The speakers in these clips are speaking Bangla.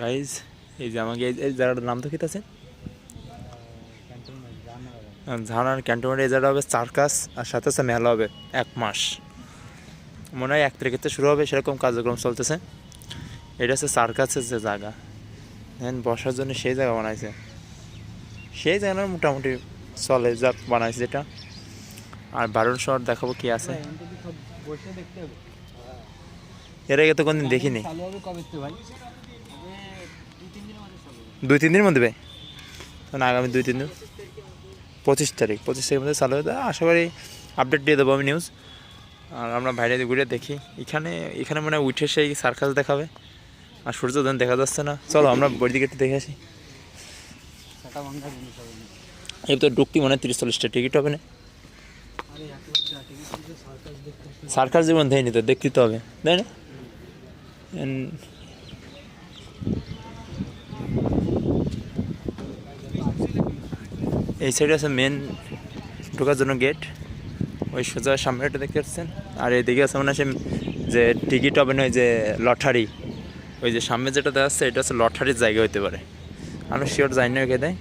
গাইজ এই যে আমাকে এই- জায়গাটার নাম তো কি আছে ঝাড়ার ক্যান্টনমেন্ট এই জায়গাটা হবে চার্কাস আর সাথে সাথে মেলা হবে এক মাস। মনে হয় এক তারিখের থেকে শুরু হবে সেরকম কার্যক্রম চলতেছে। এটা হচ্ছে সার্কাসের যে জায়গা। দেন বসার জন্য সেই জায়গা বানাইছে। সেই জায়গাটা মোটামুটি চলে যা বানাইছে যেটা। আর বারণ শহর দেখাবো কি আছে। বসে দেখতে হবে। এর আগে তো কোনদিন দেখিনি। দুই তিন দিনের মধ্যে ভাই। তখন আগামী দুই তিন দিন। পঁচিশ তারিখ পঁচিশ তারিখের মধ্যে চালু হয়ে। আশা করি আপডেট দিয়ে দেবো আমি নিউজ আর আমরা বাইরে ঘুরে দেখি। এখানে এখানে মানে উঠে সেই সার্কাস দেখাবে। আর সূর্যোদয় দেখা যাচ্ছে না। চলো আমরা বই দিকে একটু দেখে আসি। এই তো ঢুকতি মানে তিরিশ চল্লিশটা টিকিট হবে না। সার্কাস জীবন দেয়নি তো দেখতে তো হবে। তাই না? And এই সাইডে আছে মেন ঢোকার জন্য গেট ওই সোজা সামনেটা দেখতে পাচ্ছেন। আর এদিকে আছে মনে হয় যে টিকিট হবে না, ওই যে লটারি ওই যে সামনে যেটা দেখা যাচ্ছে এটা হচ্ছে লটারির জায়গা হতে পারে। আমি শিওর জানি না ওকে দেয়।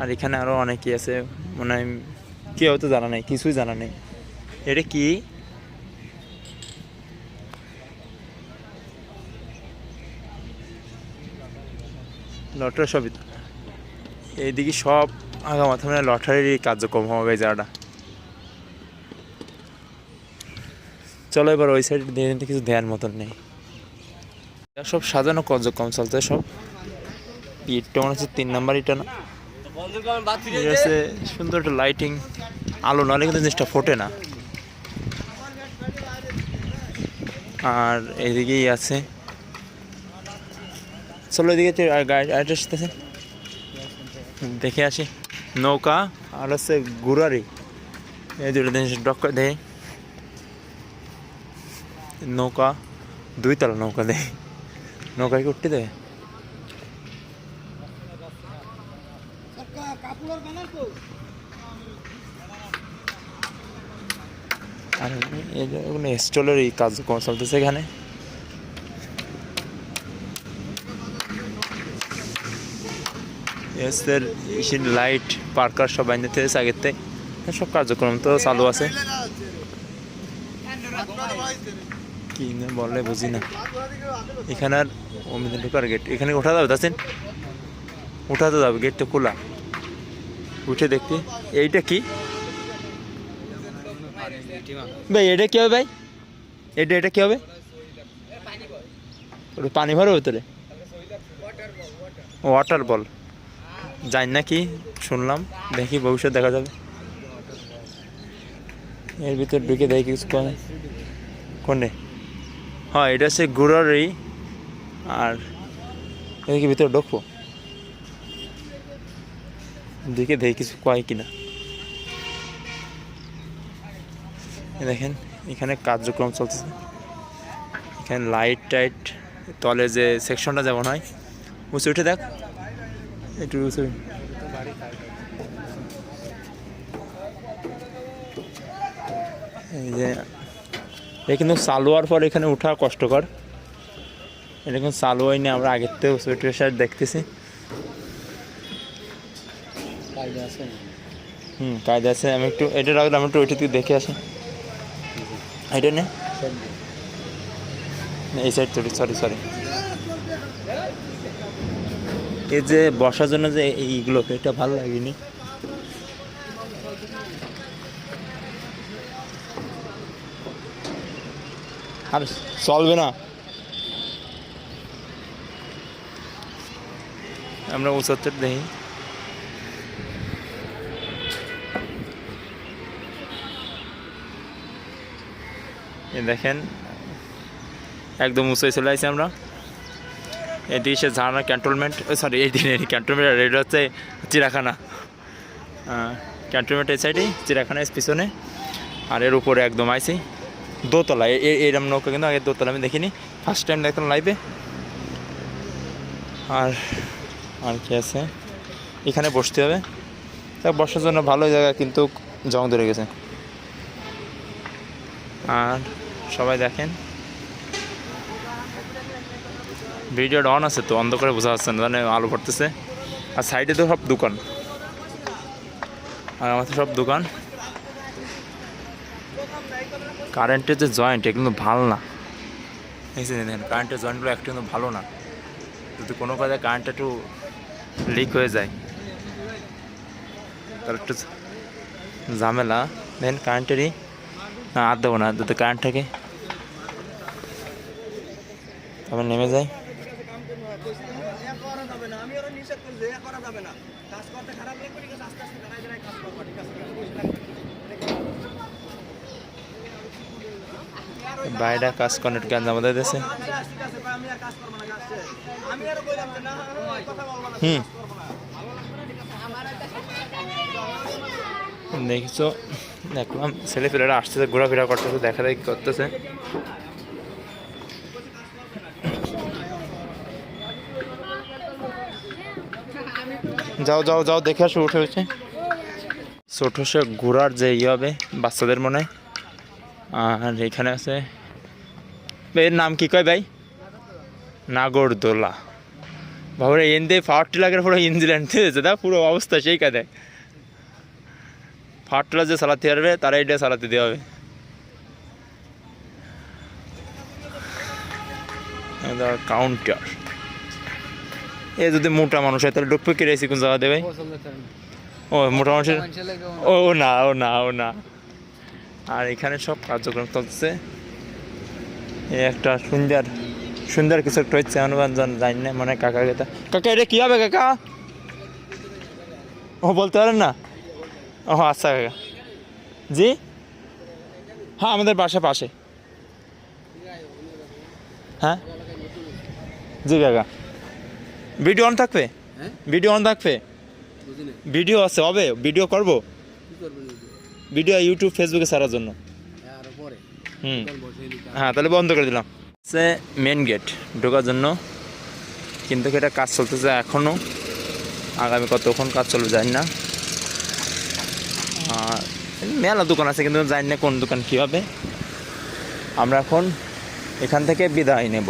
আর এখানে আরও অনেকেই আছে। মনে হয় কি হয়তো জানা নেই, কিছুই জানা নেই। এটা কি? লটারি সবই। এইদিকে সব আগা মাথা মানে লটারির কার্যক্রম হবে জায়গাটা চলো এবার ওই সাইড দিয়ে নিতে কিছু দেওয়ার মতন নেই। সব সাজানো কার্যক্রম চলছে সব। ইটটা মনে হচ্ছে তিন নাম্বার ইটা না। সুন্দর একটা লাইটিং আলো নাহলে কিন্তু জিনিসটা ফোটে না। আর এদিকেই আছে চলো এদিকে তো আর গাড়ি আরেকটা আসতেছে। দেখে আসি। নৌকা, আর হচ্ছে গুড়ারি। এই দুটো জিনিস ডক্কর দেয় নৌকা দুই তলা নৌকা দেয় নৌকায় কি উঠতে দেয়? আর এগুলো স্টলের এই কার্যক্রম চলতেছে এখানে। এসের ইসির লাইট পার্কার সব বাইন্দে থেকে আগের থেকে সব কার্যক্রম তো চালু আছে। কি না বললে বুঝি না। এখানে আর অমিত ঢোকার গেট এখানে ওঠা যাবে তাছেন উঠাতে যাবে গেটটা খোলা। উঠে দেখতে এইটা কি? ভাই, এটা কি হবে ভাই? এটা এটা কি হবে? ওটা পানি ভরবে ভিতরে। ওয়াটার বল জানি না কি শুনলাম। দেখি ভবিষ্যৎ দেখা যাবে। এর ভিতর ঢুকে দেখি কিছু কোনে কোনে হ্যাঁ এটা হচ্ছে গুড়ারি আর এদিকে ভিতরে ঢুকবো দিকে দেখি কিছু কয় কিনা। দেখেন, এখানে কার্যক্রম চলতেছে। এখানে লাইট টাইট তলে যে সেকশনটা যেমন হয় উঁচু উঠে দেখ। একটু এই যে কিন্তু চালু হওয়ার পর এখানে ওঠা কষ্টকর। এটা কিন্তু চালু হয়নি আমরা আগের থেকে উঠে সাইড দেখতেছি। হুম কায়দা আছে। আমি একটু এটা রাখলে আমি একটু ওইটা থেকে দেখে আসি। এটা নে। এই সাইড তো সরি সরি এই যে বসার জন্য যে এইগুলো এটা ভালো লাগেনি। আর চলবে না। আমরা উঁচুত্তর দেখি। দেখেন, একদম উঁচুয় চলে আসছি আমরা। এটি সে ঝাড়না ক্যান্টনমেন্ট সরি এই দিন ক্যান্টনমেন্ট আর এটা হচ্ছে চিড়াখানা। ক্যান্টনমেন্ট এই সাইডেই চিড়াখানা পিছনে, আর এর উপরে একদম আইসি। দোতলা এরম নৌকা কিন্তু আগে দোতলা, আমি দেখিনি। ফার্স্ট টাইম দেখলাম লাইভে আর আর কি আছে? এখানে বসতে হবে। তা বসার জন্য ভালো জায়গা, কিন্তু জং ধরে গেছে। আর সবাই দেখেন। ভিডিওটা অন আছে, তো অন্ধকারে বোঝা যাচ্ছে না মানে আলো পড়তেছে। আর সাইডে তো সব দোকান। আর আমাদের সব দোকান। কারেন্টের যে জয়েন্ট এগুলো ভালো না। দেখেন কারেন্টের জয়েন্টগুলো একটু কিন্তু ভালো না। যদি কোনো কাজে কারেন্ট একটু লিক হয়ে যায়, তাহলে একটু ঝামেলা। দেন কারেন্টেরই আর দেবো না, যদি কারেন্ট থাকে। তারপর নেমে যায় করা যাবে না আমি ওরা নিষেধ করছি এ করা যাবে না কাজ করতে খারাপ লাগবে ঠিক আছে আস্তে আস্তে দাঁড়ায় দাঁড়ায় কাজ করব ঠিক আছে বাইরে কাজ করেন একটু গ্যাঞ্জাম আমাদের দেশে আচ্ছা, ঠিক আছে ভাই, আমি আর কাজ করব না কাজ শেষ। আমি আরও বললাম যে না কথা বলব না হুম। দেখিছো? দেখলাম, ছেলেপেলেরা আসতেছে ঘোরাফেরা করতেছে দেখা দেখি করতেছে। যাও যাও যাও, দেখে আসো, উঠে উঠে ছোট সে ঘোরার যে ইয়ে হবে, বাচ্চাদের মনে। আর এখানে আছে এর নাম কি কয় ভাই? নাগরদোলা। বাবুরে এন দিয়ে পাওয়ার টিলাকের পুরো ইঞ্জিল্যান্ড দিয়েছে দা পুরো অবস্থা সেই কাদে পাওয়ার টিলার যে চালাতে পারবে তারা এটা চালাতে দেওয়া হবে। কাউন্টার এ যদি মোটা মানুষ হয় তাহলে ডুকপে কেড়েছি কোন জায়গা দেবে ও মোটা মানুষের ও না ও না ও না। আর এখানে সব কার্যক্রম চলছে। এই একটা সুন্দর সুন্দর কিছু একটা হচ্ছে অনুমান জানি না মানে কাকা গেতা কাকা এটা কি হবে কাকা? ও বলতে পারেন না? ও আচ্ছা কাকা। জি? হ্যাঁ আমাদের বাসা পাশে। হ্যাঁ? জি কাকা। ভিডিও অন থাকবে? হ্যাঁ? ভিডিও অন থাকবে? ভিডিও আছে হবে? ভিডিও করব? ভিডিও ইউটিউব ফেসবুকে ছাড়ার জন্য। হুম। হ্যাঁ তাহলে বন্ধ করে দিলাম। সে মেন গেট ঢোকার জন্য। কিন্তু এটা কাজ চলতেছে এখনও আগামী কতক্ষণ কাজ চলবে জানি না। আর মেলা দোকান আছে কিন্তু জানি না কোন দোকান কী হবে আমরা এখন এখান থেকে বিদায় নেব।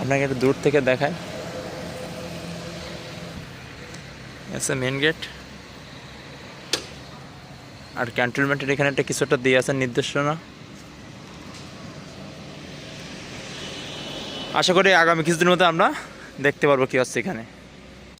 আপনাকে একটু দূর থেকে দেখায় এসে মেন গেট আর ক্যান্টনমেন্টের এখানে একটা কিছু একটা দিয়ে আছে, নির্দেশনা। আশা করি আগামী কিছুদিনের মধ্যে আমরা দেখতে পারব কি আছে এখানে।